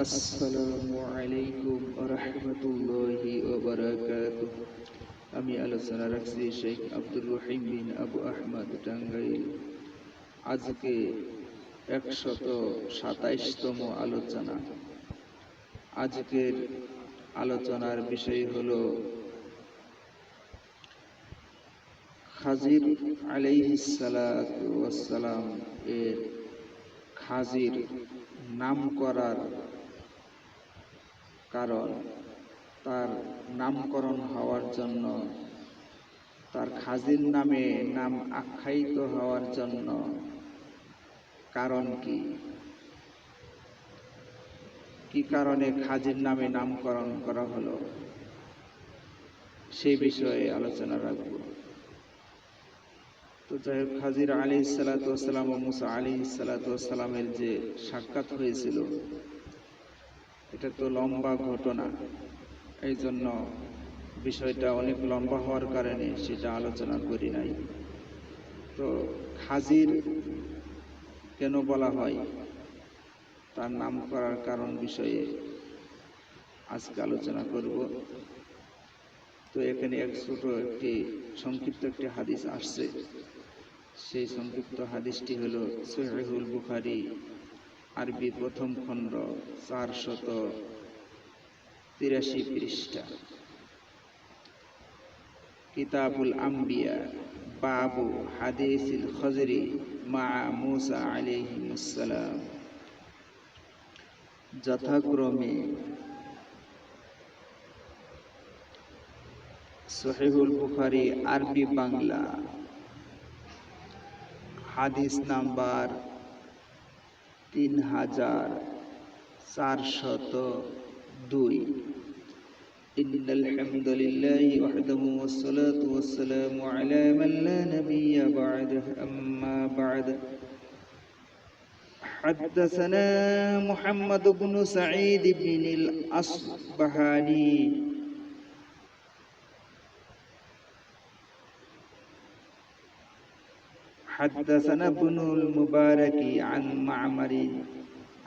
আসসালামু আলাইকুম রহমতুল্লাহি আমি আলোচনা রাখছি শেখ আব্দুর রহিম বিন আবু আহমদ টাঙ্গাইল। আজকে একশত সাতাইশতম আলোচনা। আজকের আলোচনার বিষয় হল খাজির আলাইহিসালাম এর খাজির নাম করার কারণ তার নামকরণ হওয়ার জন্য, তার খাজির নামে নাম আখ্যায়িত হওয়ার জন্য কারণ কি? কি কারণে খাজির নামে নামকরণ করা হলো? সেই বিষয়ে আলোচনা রাখব। তো যাই হোক, খাজির আলী সালাতাম ও মুসা আলী সালাতামের যে সাক্ষাৎ হয়েছিল এটা তো লম্বা ঘটনা। এই জন্য বিষয়টা অনেক লম্বা হওয়ার কারণে সেটা আলোচনা করি নাই। তো খাজির কেন বলা হয়? তার নাম করার কারণ বিষয়ে আজকে আলোচনা করব। তো এখানে এক ছোট একটি সংক্ষিপ্ত একটি হাদিস আসছে। সেই সংক্ষিপ্ত হাদিসটি হল সোহেহুল বুখারি আরবি প্রথম খণ্ড চারশত তিরাশি পৃষ্ঠা। কিতাবুল আম্বিয়া, বাবু হাদিসিল খজরি মা মুসা আলিহিমুসালাম যথাক্রমে সহিহুল বুখারি, আরবি বাংলা, হাদিস নাম্বার তিন হাজার চারশত দুই إن الحمد لله وحده والصلاة والسلام على من لا نبي بعده أما بعد حدثنا محمد بن سعيد بن الأصبهاني حدثنا ابن المبارك عن معمر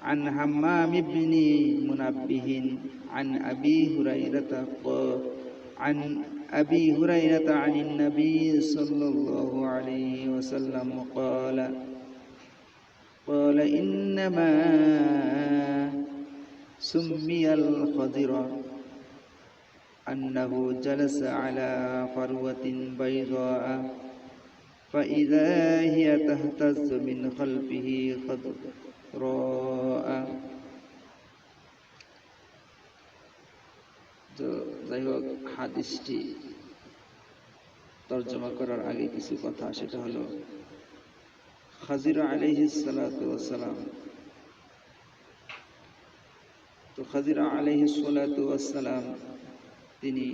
عن همام بن منبه عن أبي هريرة عن أبي هريرة عن النبي صلى الله عليه وسلم قال قال إنما سمي الخضر أنه جلس على فروة بيضاء فإذا هي تهتز من خلفه خضراء তো যাই হোক হাদিসটি তর্জমা করার আগে কিছু কথা সেটা হলো খাজির আলহি সালাম তো খাজির আলহি সালাম তিনি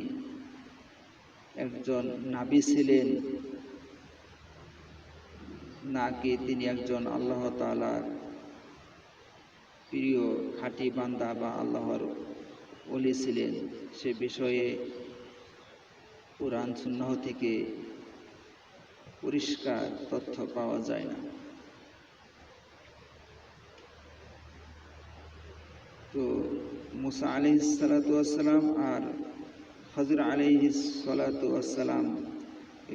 একজন নাবি ছিলেন নাকি তিনি একজন আল্লাহ তালার প্রিয় খাঁটি বান্দা বা আল্লাহর অলি ছিলেন, সে বিষয়ে পুরাণ সুন্নাহ থেকে পরিষ্কার তথ্য পাওয়া যায় না। তো মুসা আলি সালাতাম আর হজর আলি সালাতাম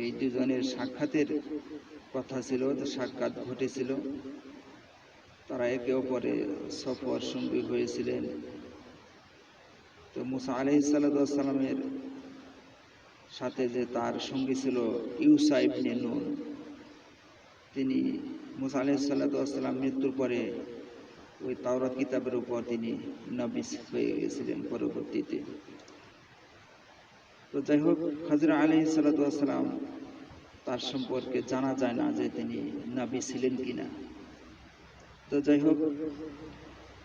এই দুজনের সাক্ষাতের কথা ছিল সাক্ষাৎ ঘটেছিল। তারা একে অপরে সফর সঙ্গী হয়েছিলেন। তো মুসা আলি সালাতামের সাথে যে তার সঙ্গী ছিল ইউসাইব নুন, তিনি মুসা আলি সাল্লাতাম মৃত্যুর পরে ওই তাওরাত কিতাবের উপর তিনি নবিস হয়ে গেছিলেন পরবর্তীতে। তো যাই হোক, হাজরা আলি সাল্লাতাম তার সম্পর্কে জানা যায় না যে তিনি নাবি ছিলেন কিনা। তো যাই হোক,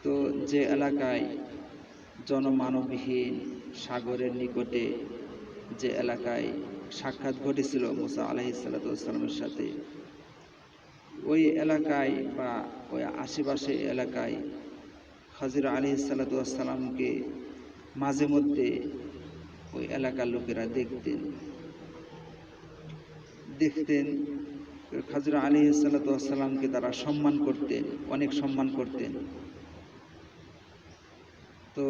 তো যে এলাকায় জনমানবহীন সাগরের নিকটে যে এলাকায় সাক্ষাৎ ঘটেছিল মুসা আলহি সাল্লামের সাথে, ওই এলাকায় বা ওই আশেপাশে এলাকায় হাজির আলি সাল্লাতামকে মাঝে মধ্যে ওই এলাকার লোকেরা দেখতেন। দেখতেন। খাজরা আলী সাল্লাতামকে তারা সম্মান করতেন, অনেক সম্মান করতেন। তো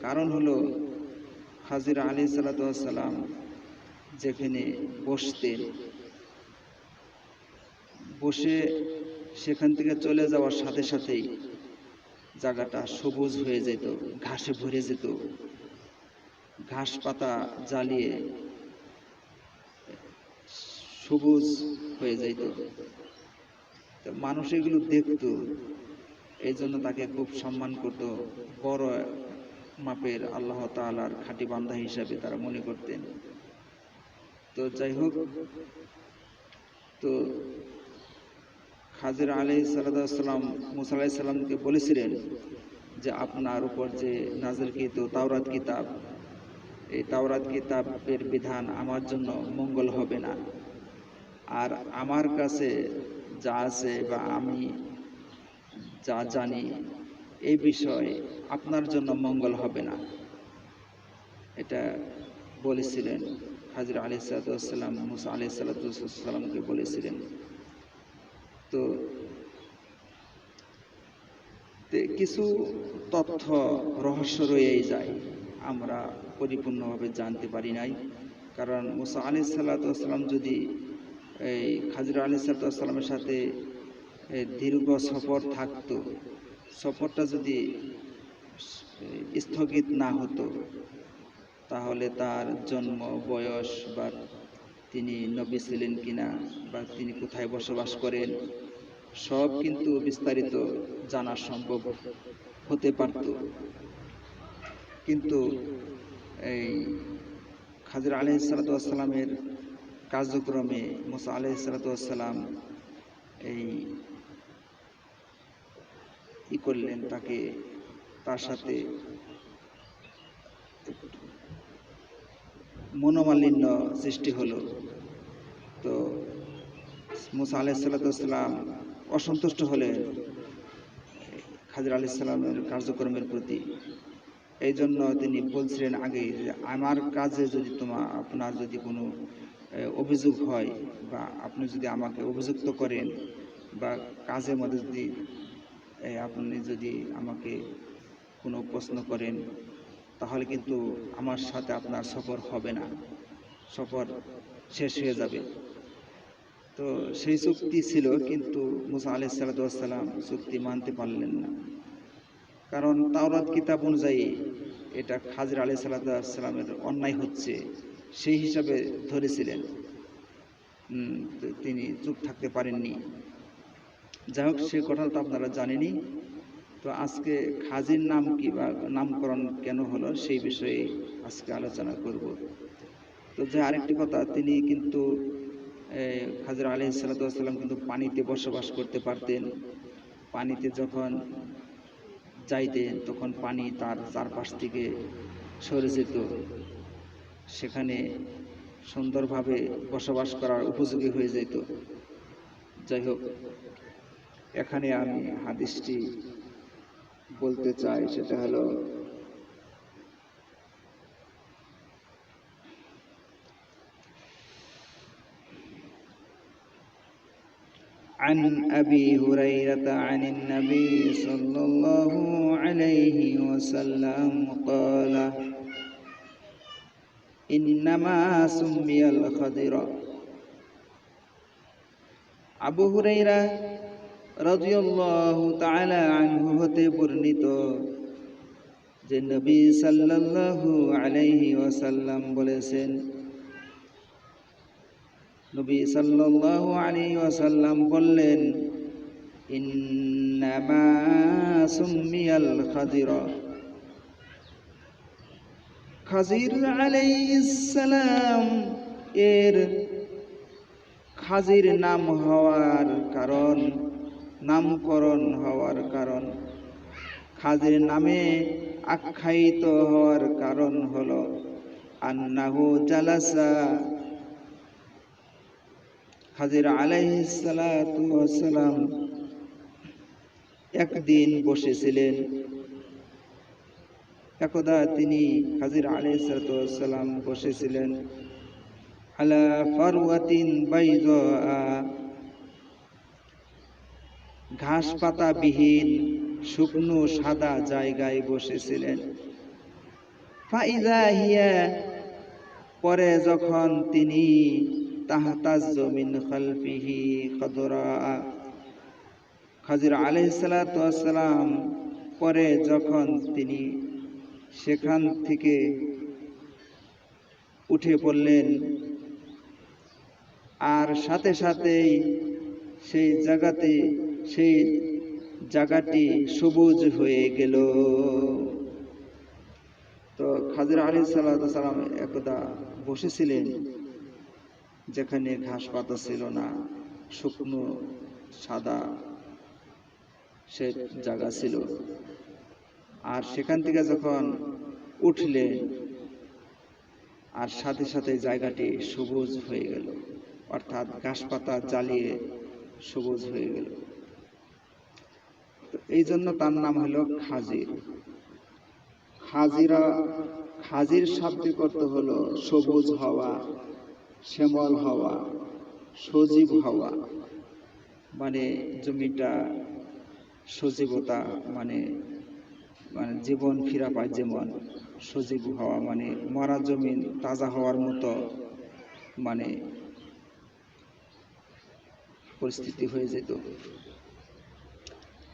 কারণ হলো, হাজির আলী সালাতাম যেখানে বসতেন, বসে সেখান থেকে চলে যাওয়ার সাথে সাথেই জায়গাটা সবুজ হয়ে যেত, ঘাসে ভরে যেত। ঘাস পাতা জ্বালিয়ে সবুজ হয়ে যাইত। মানুষ এগুলো দেখত এই জন্য তাকে খুব সম্মান করত। বড় মাপের আল্লাহ তালার খাঁটি বান্ধা হিসাবে তারা মনে করতেন। তো যাই হোক, তো খাজির আলি সাল্লাম মুসা আলাইসাল্লামকে বলেছিলেন যে, আপনার উপর যে নাজরকৃত তাওরাত কিতাব, এই তাওরাত কিতাবের বিধান আমার জন্য মঙ্গল হবে না। আর আমার কাছে যা আছে বা আমি যা জানি, এই বিষয়ে আপনার জন্য মঙ্গল হবে না। এটা বলেছিলেন হাজির আলি মুসা আলি সাল্লাতামকে বলেছিলেন। তো কিছু তথ্য, রহস্য রয়েই যায়, আমরা পরিপূর্ণভাবে জানতে পারি নাই। কারণ মুসা আলি সাল্লাতাম যদি এই খাজির আলি সাল্লাতামের সাথে দীর্ঘ সফর থাকতো। সফরটা যদি স্থগিত না হতো, তাহলে তার জন্ম, বয়স বা তিনি নবী ছিলেন কিনা বা তিনি কোথায় বসবাস করেন, সব কিন্তু বিস্তারিত জানা সম্ভব হতে পারত। কিন্তু এই খাজির আলহ কার্যক্রমে মোসা আলহ সালাতাম এই ই করলেন তাকে তার সাথে মনোমালিন্য সৃষ্টি হলো। তো মুসা আলাইসাল্লাম অসন্তুষ্ট হলেন খাজির আলাইসাল্লামের কার্যক্রমের প্রতি। এই জন্য তিনি বলছিলেন আগে যে, আমার কাজে যদি তোমার আপনার যদি কোনো অভিযোগ হয় বা আপনি যদি আমাকে অভিযুক্ত করেন বা কাজের মধ্যে যদি আপনি যদি আমাকে কোনো প্রশ্ন করেন, তাহলে কিন্তু আমার সাথে আপনার সফর হবে না। সফর শেষ হয়ে যাবে। তো সেই চুক্তি ছিল, কিন্তু মুসা আলি সাল্লাম চুক্তি মানতে পারলেন না। কারণ তাওরাত কিতাব অনুযায়ী এটা খাজির আলি সাল্লামের অন্যায় হচ্ছে। সেই হিসাবে ধরেছিলেন। তিনি চুপ থাকতে পারেননি। যাই হোক সে কথা তো আপনারা জানেনি তো আজকে খাজির নাম কি বা নামকরণ কেন হলো সেই বিষয়ে আজকে আলোচনা করব। তো যে আরেকটি কথা, তিনি কিন্তু খাজির আলি সাল্লাম কিন্তু পানিতে বসবাস করতে পারতেন। পানিতে যখন যাইতেন, তখন পানি তার চারপাশ থেকে সরে যেত। সেখানে সুন্দরভাবে বসবাস করার উপযোগী হয়ে যেত যাই হোক এখানে আমি হাদিসটি বলতে চাই সেটা হলো عن أبي هريرة عن النبي صلى الله عليه وسلم قال খদির। হতে বর্ণিত যে নবী সাল্লাল্লাহু আলাইহি ওয়াসাল্লাম বলেছেন, নবী সাল্লাল্লাহু আলাইহি ওয়াসাল্লাম বললেন, ইন্নামা সুমিয়াল খদিরা। খাজির আলাইহিস সালাম এর খাজির নাম হওয়ার কারণ, নামকরণ হওয়ার কারণ, খাজির নামে আখ্যায়িত হওয়ার কারণ হল আন্নাহু জালাসা। খাজির আলাইসালাম একদিন বসেছিলেন একদা তিনি হাজির আলাইসালাম বসেছিলেন আলা ফারওয়াতিন বাইদা ঘাস শুকনো সাদা জায়গায় বসেছিলেন। ফাইদা হিয়া, পরে যখন তিনি তাহতাজ্জু মিন খালফিহি কদরা খাজির আলাইহিসসালাম পরে যখন তিনি সেখান থেকে উঠে পড়লেন। আর সাথে সাথেই সেই জায়গাতে, সেই জায়গাটি সবুজ হয়ে গেল। তো খাজির আলী সাল্লাম একদা বসেছিলেন, যেখানে ঘাস পাতা ছিল না, শুকনো, সাদা সে জায়গা ছিল। আর সেখান থেকে যখন উঠলে, আর সাথে সাথে জায়গাটি সবুজ হয়ে গেল। অর্থাৎ ঘাসপাতা জ্বালিয়ে সবুজ হয়ে গেল। এই জন্য তার নাম হলো খাজির। খাজিরা, খাজির শাব্দিক অর্থ হলো সবুজ হওয়া, শ্যামল হওয়া, সজীব হওয়া। মানে জমিটা সজীবতা মানে মানে জীবন ফিরা পায় যেমন সজীব হওয়া মানে মরা জমিন তাজা হওয়ার মতো মানে পরিস্থিতি হয়ে যেত।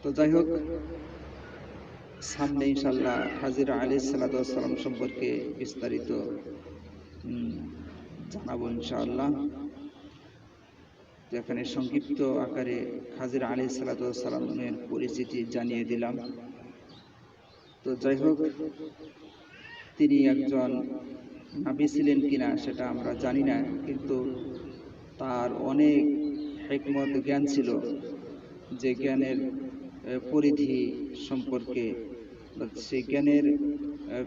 তো যাই হোক, সামনে ইনশাল্লাহ হাজির আলী সালাম সম্পর্কে বিস্তারিত জানাব ইনশাআল্লাহ। এখানে সংক্ষিপ্ত আকারে হাজির আলী সালামের পরিচিতি জানিয়ে দিলাম। তো যাই হোক, তিনি একজন নাবি ছিলেন কিনা সেটা আমরা জানি না, কিন্তু তার অনেক হেকমত জ্ঞান ছিল যে জ্ঞানের পরিধি সম্পর্কে। সেই জ্ঞানের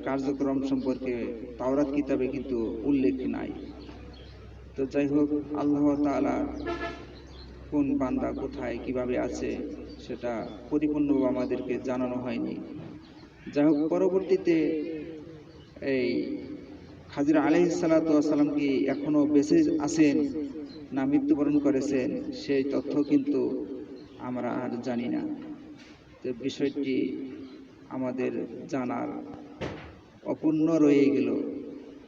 কার্যক্রম সম্পর্কে তাওরাত কিতাবে কিন্তু উল্লেখ নাই। তো যাই হোক, আল্লাহ তাআলা কোন বান্দা কোথায় কীভাবে আছে সেটা পরিপূর্ণভাবে আমাদেরকে জানানো হয়নি। যাই হোক, পরবর্তীতে এই খাজির আলহ সালাম কি এখনও বেঁচে আছেন না মৃত্যুবরণ করেছেন, সেই তথ্য কিন্তু আমরা আর জানি না। তো বিষয়টি আমাদের জানার অপূর্ণ রয়ে গেল,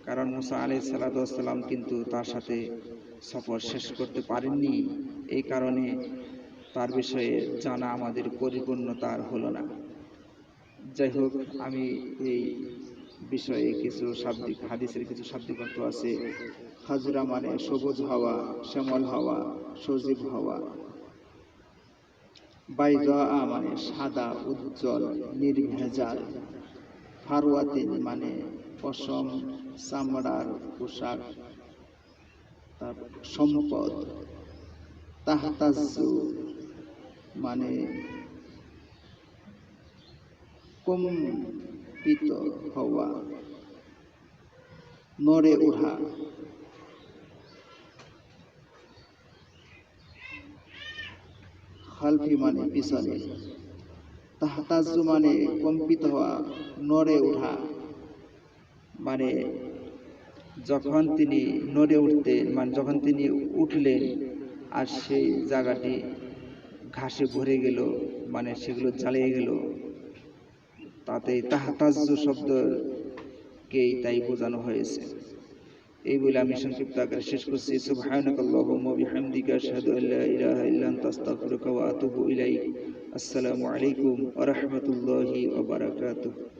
কারণ মুসা আলি সালাতাম কিন্তু তার সাথে সফর শেষ করতে পারেননি, এই কারণে তার বিষয়ে জানা আমাদের পরিপূর্ণতার হলো না। যাই হোক, আমি এই বিষয়ে কিছু শাব্দিক, হাদিসের কিছু শাব্দিক অর্থ আছে। হাজরা মানে সবুজ হওয়া, শ্যামল হওয়া, সজীব হওয়া। বাইদা মানে সাদা, উজ্জ্বল, নির্ভেজাল। ফারওয়াতিন মানে পশম, চামড়ার পোশাক, তার সম্পদ। তাহতাজু মানে কম্পিত হওয়া, নড়ে ওঠা। খালফি মানে পিছনে। তাহতাজু মানে কম্পিত হওয়া, নড়ে ওঠা। মানে যখন তিনি নড়ে উঠতেন মানে যখন তিনি উঠলেন আর সেই জায়গাটি ঘাসে ভরে গেল মানে সেগুলো জ্বালিয়ে গেল তাতে তাহতাজ্য শব্দকেই তাই বোঝানো হয়েছে। এই বলে আমি সংক্ষিপ্ত আকারে শেষ করছি। সুবহানাকাল্লাহুম্মা বিহামদিকা আশহাদু আল্লা ইলাহা ইল্লা আনতা, আস্তাগফিরুকা ওয়া আতুবু ইলাইক। আসসালামু আলাইকুম ওয়া রাহমাতুল্লাহি ওয়া বারাকাতুহু।